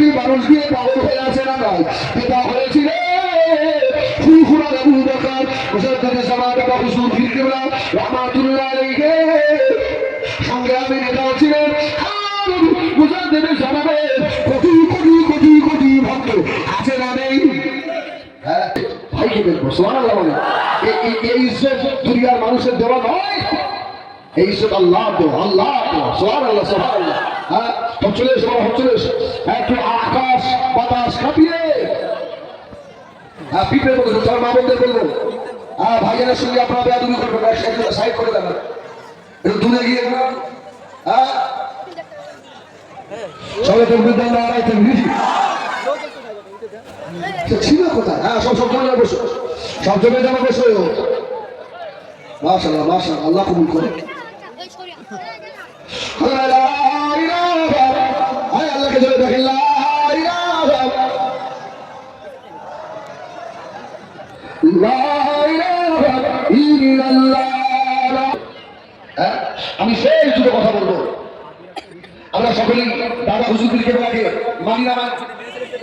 কোটি মানুষ দিয়ে পাগল হয়ে আছে না নাই পিতা হয়েছিল ফুরফুরা আবু বকর মুসাদ্দাদ জামাত আবু হুজুর ফির কিবলা রাহমাতুল্লাহ আলাইহি সঙ্গে আমি নেতাও ছিলেন মুসাদ্দাদ জামাতের কোটি কোটি ভক্ত। হ্যাঁ ভাইকে দেখব? সুবহানাল্লাহ বলে। এই- ইজ্জত দুনিয়ার মানুষের দেওয়া নয়। এই ইজ্জত আল্লাহ তো আল্লাহ আল্লাহ সোহান আল্লাহ হ্যাঁ এসো বাবা চলে একটু আকাশ বাতাস কাঁপিয়ে। হ্যাঁ পিপের মতো তোমার মা বলতে বলব। হ্যাঁ ভাইজানের সঙ্গে আপনারা বেয়াদুমি করবেন একটু সাইড করে দেবেন। একটু দূরে গিয়ে হ্যাঁ? সবাই তো বিদ্যালয় লড়াই তো বুঝি ছিল কোথায়? হ্যাঁ সব সব জমে বসো। সব জমে জমে বসো মাশাল্লাহ মাশাল্লাহ আল্লাহ কবুল করে। আমি সেই দুটো কথা বলব। আমরা সকলেই দাদা হুজুরকে বলাকে মানি না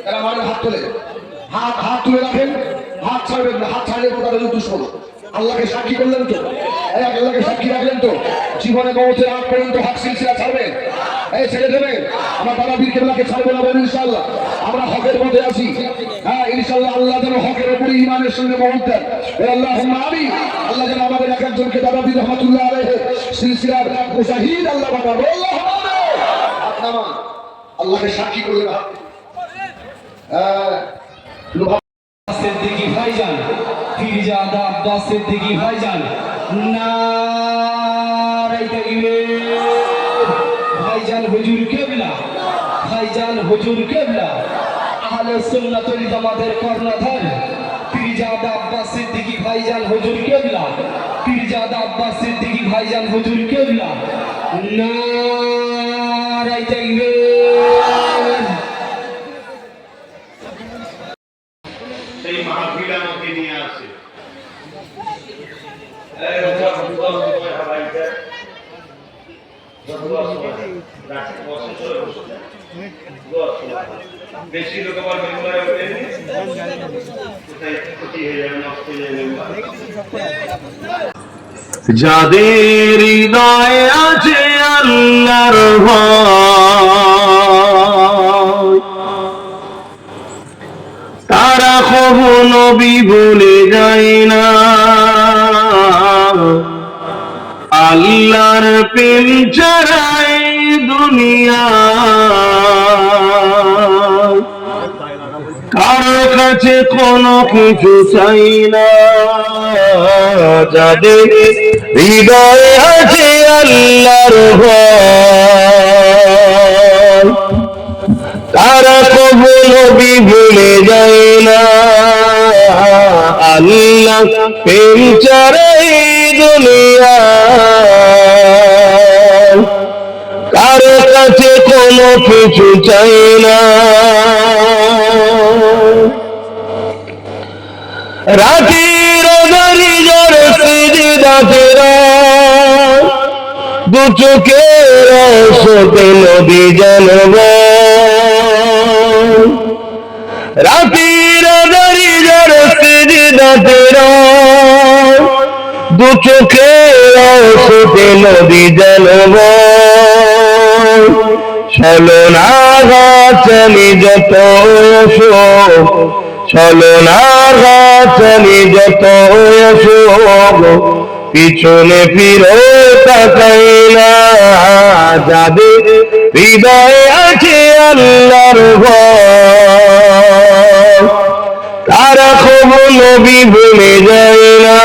তারা মানে হাত তোলে। হাত হাত তুলে রাখেন, হাত ছাড়বেন না, হাত ছাড়লে তাদের দুশ্মন আল্লাহকে সাক্ষী করলেন তো? আল্লাহকে সাক্ষী রাখলেন তো? জীবনে মমতের আগ পর্যন্ত হক সিলসিলা ছাড়বেন? এই ছেড়ে দেবেন আমার দাদা বীর ছাড়বো না বলেন ইনশাল্লাহ আমরা হকের মধ্যে আছি। হ্যাঁ ইনশাল্লাহ আল্লাহ হকের উপরে ইমানের সঙ্গে মহৎ দেন। আল্লাহ আমি আল্লাহ যেন আমাদের এক একজনকে দাদা বীর রহমতুল্লাহ আলহে সিলসিলার মুজাহিদ আল্লাহ বাবা আল্লাহকে সাক্ষী করলে না হ্যাঁ সিদ্দিকী ভাইজান ফিরজাদা আব্বাস সিদ্দিকী ভাইজান নারাই তাকবীর ভাইজান হুজুর কেবলা? ভাইজান হুজুর কেবলা? আহলে সুন্নাত ওয়াল জামাতের কর্ণধার। ফিরজাদা আব্বাস সিদ্দিকী ভাইজান হুজুর কেবলা। ফিরজাদা আব্বাস সিদ্দিকী ভাইজান হুজুর কেবলা। নারাই তাকবীর সেই মাহফিল আমাকে নিয়ে আসে। এই হারাইছে বেশি লোক আবার মেম্বারে যাদের হৃদয়ে আছে আল্লাহর ভয় তারা কবু নবী ভুলে যায় না। আল্লাহর প্রেম ছাড়াই দুনিয়া। কারও কাছে কোনো কিছু চাই না। যাদের হৃদয়ে আছে আল্লাহর ভয়, তারা কবু নবী ভুলে যায় না। আল্লাহ প্রেম চারাই দুনিয়া। কাছে কোনো কিছু চাই না। রাতের দারি জ্বর সিজদা ফেরা দু চোখের শোকে নদী জানব রাতের দারি জ্বর সিজদা ফেরা দু চোখের শোকে নদী জানব চলো না গাছালি যত চলো না গাছালি যত পিছনে ফিরো, তাকাই না। যাদের হৃদয়ে আছে আল্লাহর ভয়। তারা খুব নবী ভুলে যায় না।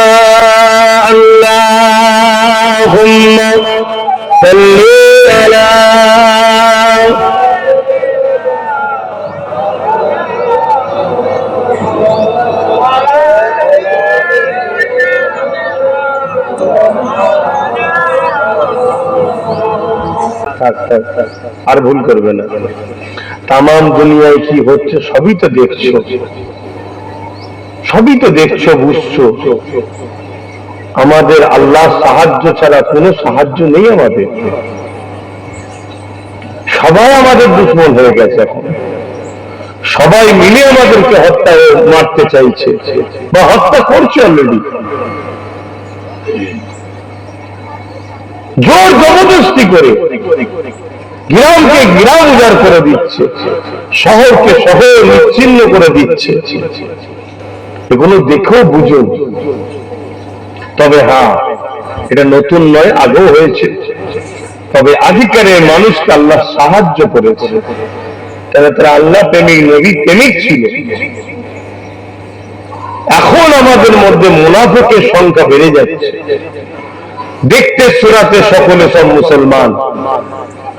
আর ভুল করবে না। তাম দুনিয়ায় কি হচ্ছে সবই তো দেখছ। সবই তো দেখছ, বুঝছ। আমাদের আল্লাহ সাহায্য ছাড়া কোনো সাহায্য নেই আমাদের। সবাই আমাদের দুশ্মন হয়ে গেছে এখন। সবাই মিলে আমাদেরকে হত্যা মারতে চাইছে বা হত্যা করছে অলরেডি জোর জবরদস্তি করে গ্রামকে গ্রাম উজাড় করে দিচ্ছে, শহরকে শহর নিচ্ছিন্ন করে দিচ্ছে। এগুলো দেখেও বুঝুন তবে হ্যাঁ এটা নতুন নয়, আগেও হয়েছে। তবে আধিকারের মানুষকে আল্লাহ সাহায্য করেছে। তারা তারা আল্লাহ প্রেমিক, নবী প্রেমিক ছিল। এখন আমাদের মধ্যে মুনাফকের সংখ্যা বেড়ে যাচ্ছে। দেখতে সুরাতে সকলে সব মুসলমান।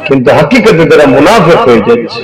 কিন্তু হাকিকতে তারা মুনাফেক হয়ে যাচ্ছে